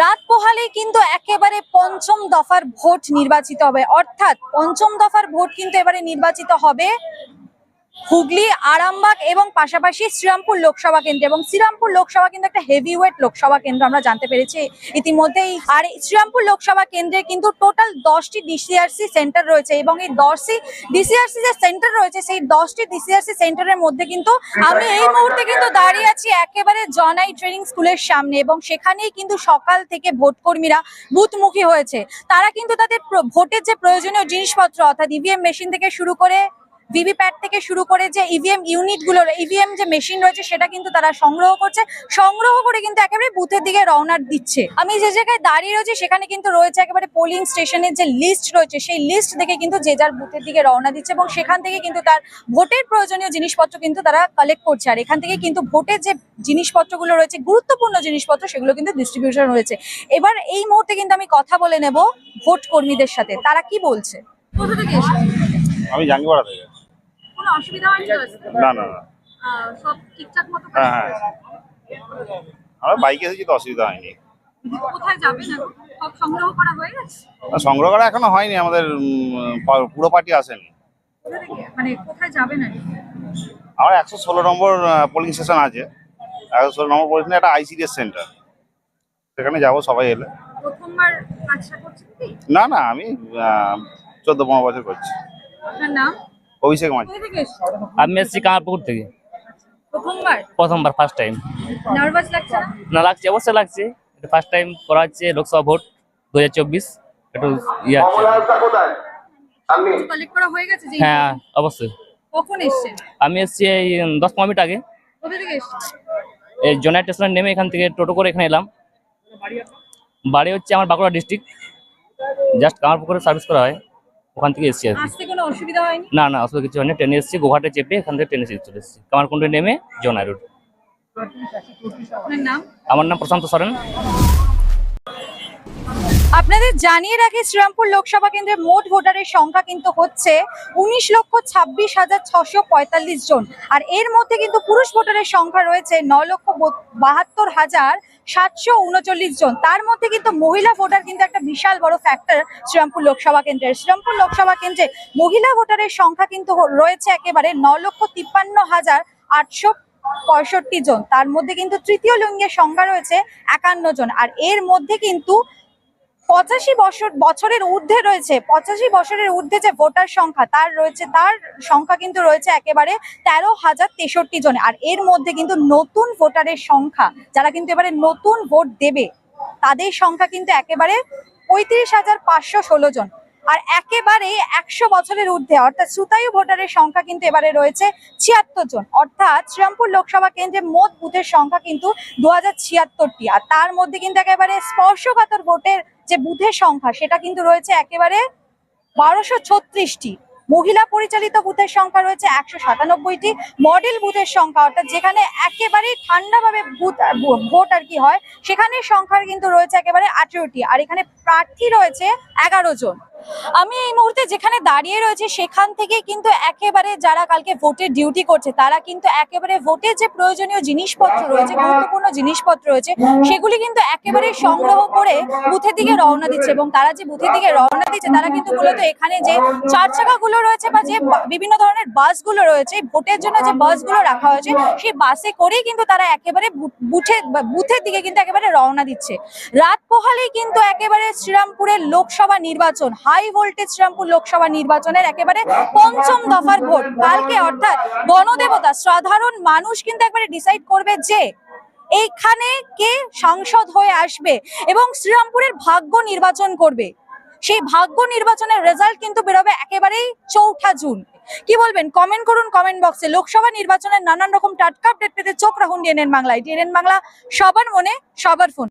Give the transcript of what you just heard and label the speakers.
Speaker 1: রাত পোহালে কিন্তু একেবারে পঞ্চম দফার ভোট নির্বাচিত হবে। অর্থাৎ পঞ্চম দফার ভোট কিন্তু এবারে নির্বাচিত হবে হুগলি, আরামবাগ এবং পাশাপাশি শ্রীরামপুর লোকসভা কেন্দ্র এবং শ্রীরামপুর লোকসভা কেন্দ্র একটা হেভি ওয়েট লোকসভা কেন্দ্র আমরা জানতে পেরেছি ইতিমধ্যেই। আর শ্রীরামপুর লোকসভা কেন্দ্রে কিন্তু টোটাল দশটি ডিসিআরসি সেন্টার রয়েছে এবং এই দশটি ডিসিআরসি যে সেন্টার রয়েছে, সেই দশটি ডিসিআরসি সেন্টারের মধ্যে কিন্তু আমি এই মুহূর্তে কিন্তু দাঁড়িয়ে আছি একেবারে জনাই ট্রেনিং স্কুলের সামনে এবং সেখানেই কিন্তু সকাল থেকে ভোটকর্মীরা বুথমুখী হয়েছে। তারা কিন্তু তাদের ভোটের যে প্রয়োজনীয় জিনিসপত্র অর্থাৎ ইভিএম মেশিন থেকে শুরু করে ভিভিপ্যাট থেকে শুরু করে যে ইভিএম ইউনিটগুলো ইভিএম যে মেশিন রয়েছে সেটা কিন্তু তারা সংগ্রহ করছে। সংগ্রহ করে কিন্তু একেবারে বুথের দিকে রওনা দিচ্ছে। আমি যে জায়গায় দাঁড়িয়ে রয়েছি সেখানে কিন্তু রয়েছে একেবারে পোলিং স্টেশনের যে লিস্ট রয়েছে, সেই লিস্ট দেখে কিন্তু যে যার বুথের দিকে রওনা দিচ্ছে এবং সেখান থেকে কিন্তু তার ভোটের প্রয়োজনীয় জিনিসপত্র কিন্তু তারা কালেক্ট করছে। আর এখান থেকে কিন্তু ভোটের যে জিনিসপত্রগুলো রয়েছে, গুরুত্বপূর্ণ জিনিসপত্র, সেগুলো কিন্তু ডিস্ট্রিবিউশন রয়েছে এবার এই মুহূর্তে কিন্তু আমি কথা বলে নেব ভোট কর্মীদের সাথে। তারা কি বলছে?
Speaker 2: আমি জাঙ্গিপাড়া থেকে।
Speaker 1: অসুবিধা হয়নি
Speaker 2: না না না।
Speaker 1: সব ঠিকঠাক মতো
Speaker 2: হ্যাঁ হ্যাঁ। আমরা বাইকে এসেছি তো অসুবিধা হয়নি।
Speaker 1: কোথায় যাবেন সব সংগ্রহ করা হয়ে গেছে?
Speaker 2: সংগ্রহ করা এখনও হয়নি আমাদের পুরো পার্টি আসেনি।
Speaker 1: মানে কোথায় যাবেন আর
Speaker 2: আমার একশো ষোলো নম্বর পোলিং স্টেশন আছে। একশো ষোলো নম্বর পোলিং একটা আইসিডিএস সেন্টার সেখানে যাব সবাই এলে। না না আমি চোদ্দ পনেরো বছর করছি।
Speaker 1: আপনার নাম?
Speaker 2: অভিষেক মাঝি?
Speaker 3: আমি এসেছি কামারপুকুর থেকে।
Speaker 1: প্রথমবার?
Speaker 3: প্রথমবার ফার্স্ট টাইম
Speaker 1: নার্ভাস লাগছে না?
Speaker 3: লাগছে অবশ্যই লাগছে। এটা ফার্স্ট টাইম করা হচ্ছে লোকসভা ভোট দু হাজার চব্বিশ। একটু ইয়ে আছে।
Speaker 1: কালেক্ট করা হয়ে
Speaker 3: অবশ্যই। আমি এসেছি এই দশ পনেরো মিনিট আগে। এই জোনাই স্টেশনে নেমে এখান থেকে টোটো করে এখানে এলাম। বাড়ি হচ্ছে আমার বাঁকুড়া ডিস্ট্রিক্ট। জাস্ট কামারপুকুরে সার্ভিস করা হয়। ওখান থেকে এসেছি আর
Speaker 1: আসতে কোনো অসুবিধা হয়নি?
Speaker 3: না না অসুবিধা কিছু হয়নি। ট্রেনে এসেছি গোহাটে চেপে এখান থেকে ট্রেনে চলে এসেছি। কামারকুণ্ডে নেমে জোনাই রোড আমার নাম প্রশান্ত সরেন।
Speaker 1: আপনাদের জানিয়ে রাখি, শ্রীরামপুর লোকসভা কেন্দ্রে মোট ভোটারের সংখ্যা কিন্তু হচ্ছে উনিশ লক্ষ ছাব্বিশ হাজার ছশো পঁয়তাল্লিশ জন। আর এর মধ্যে কিন্তু পুরুষ ভোটারের সংখ্যা রয়েছে ন লক্ষ বাহাত্তর হাজার সাতশো উনচল্লিশ জন। তার মধ্যে কিন্তু মহিলা ভোটার কিন্তু একটা বিশাল বড় ফ্যাক্টর শ্রীরামপুর লোকসভা কেন্দ্রের। শ্রীরামপুর লোকসভা কেন্দ্রে মহিলা ভোটারের সংখ্যা কিন্তু রয়েছে একেবারে ন লক্ষ তিপ্পান্ন হাজার আটশো পঁয়ষট্টি জন। তার মধ্যে কিন্তু তৃতীয় লিঙ্গের সংখ্যা রয়েছে একান্ন জন। আর এর মধ্যে কিন্তু পঁচাশি বছর বছরের ঊর্ধ্বে রয়েছে, পঁচাশি বছরের ঊর্ধ্বে যে ভোটার সংখ্যা, তার রয়েছে তার সংখ্যা কিন্তু রয়েছে একেবারে তেরো হাজার তেষট্টি জন। আর এর মধ্যে কিন্তু নতুন ভোটারের সংখ্যা, যারা কিন্তু এবারে নতুন ভোট দেবে, তাদের সংখ্যা কিন্তু একেবারে পঁয়ত্রিশ হাজার পাঁচশো ষোলো জন। আর একেবারে একশো বছরের ঊর্ধ্বে, অর্থাৎ শ্রুতায়ু ভোটারের সংখ্যা কিন্তু এবারে রয়েছে ছিয়াত্তর জন। অর্থাৎ শ্রীরামপুর লোকসভা কেন্দ্রে মোট বুথের সংখ্যা কিন্তু দু হাজার ছিয়াত্তরটি। আর তার মধ্যে কিন্তু একেবারে স্পর্শকাতর ভোটের যে বুথের সংখ্যা, সেটা কিন্তু রয়েছে একেবারে বারোশো ছত্রিশটি। মহিলা পরিচালিত বুথের সংখ্যা রয়েছে একশো সাতানব্বইটি। মডেল বুথের সংখ্যা, অর্থাৎ যেখানে একেবারেই ঠান্ডাভাবে বুথ ভোট আর কি হয়, সেখানে সংখ্যার কিন্তু রয়েছে একেবারে আঠেরোটি। আর এখানে প্রার্থী রয়েছে এগারো জন। আমি এই মুহূর্তে যেখানে দাঁড়িয়ে রয়েছে, সেখান থেকে কিন্তু একেবারে যারা কালকে ভোটের ডিউটি করছে, তারা কিন্তু একেবারে ভোটের যে প্রয়োজনীয় জিনিসপত্র রয়েছে, গুরুত্বপূর্ণ জিনিসপত্র রয়েছে, সেগুলি কিন্তু একেবারে সংগ্রহ করে বুথের দিকে রওনা দিচ্ছে এবং তারা যে বুথের দিকে রওনা দিচ্ছে, তারা কিন্তু মূলত এখানে যে চার চাকাগুলো রয়েছে বা যে বিভিন্ন ধরনের বাসগুলো রয়েছে, ভোটের জন্য যে বাসগুলো রাখা হয়েছে, সেই বাসে করেই কিন্তু তারা একেবারে বুথে বুথের দিকে কিন্তু একেবারে রওনা দিচ্ছে। রাত পোহালেই কিন্তু একেবারে শ্রীরামপুরের লোকসভা নির্বাচন হাই ভোল্টেজ শ্রীরামপুর লোকসভা নির্বাচনের একেবারে পঞ্চম দফার ভোট। কালকে অর্থাৎ গণদেবতা সাধারণ মানুষ কিন্তু একবারে ডিসাইড করবে যে এইখানে কে সাংসদ হয়ে আসবে এবং শ্রীরামপুরের ভাগ্য নির্বাচন করবে। সেই ভাগ্য নির্বাচনের রেজাল্ট কিন্তু বেরোবে একেবারেই চৌঠা জুন। কি বলবেন? কমেন্ট করুন কমেন্ট বক্সে লোকসভা নির্বাচনের নানান রকম টাটকা আপডেট পেতে চোখ রাখুন ডিএনএন বাংলায়। ডিএনএন বাংলা, সবার মনে সবার ফোন।